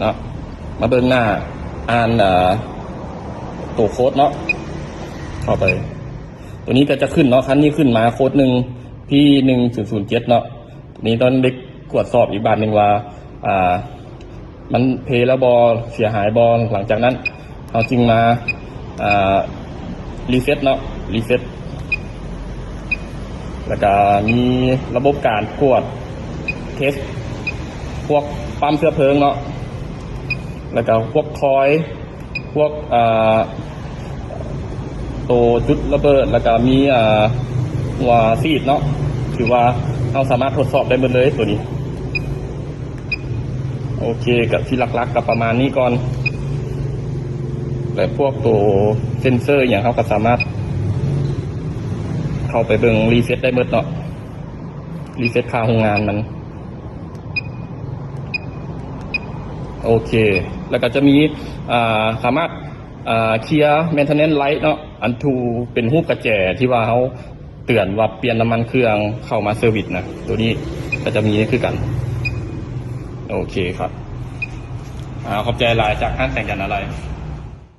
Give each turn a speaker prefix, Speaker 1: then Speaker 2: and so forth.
Speaker 1: เนาะมาเบิ่งหน้าอ่านอ่าตัวโค้ดเนาะเข้าไป ตัวนี้ก็จะขึ้นเนาะคันนี้ขึ้นมาโค้ดหนึ่งพี่หนึ่งศูนย์ศูนย์เจ็ดเนาะตัวนี้ตอนเด็กกวดสอบอีกบานหนึ่งว่า อ่า มันเพลแล้วบอเสียหายบอลหลังจากนั้นเขาจึงมาอ่ารีเซ็ตเนาะรีเซ็ตแล้วก็มีระบบการกวดเทส พวกปั๊มเชื้อเพลิงเนาะ แล้วก็พวกคอย พวกอ่าตัวจุดระเบิด แล้วก็มีอ่าซีดเนาะถือว่าเราสามารถทดสอบได้หมดเลยตัวนี้ โอเคกับที่หลักๆกับประมาณนี้ก่อนแต่พวกตัวเซนเซอร์อย่างเขาก็สามารถ เข้าไปเบิ่งรีเซ็ตได้หมดเนาะรีเซ็ตค่าโรงงานมัน โอเค แล้วก็จะมีอ่าสามารถเคลียร์แมนเทนเนนไลท์เนาะอันทูเป็นหูกระแจที่ว่าเขาเตือนว่าเปลี่ยนน้ำมันเครื่องเข้ามาเซอร์วิสนะตัวนี้ก็จะมีนี่คือกัน โอเคครับอขอบใจหลายจากท่านแต่งกันอะไร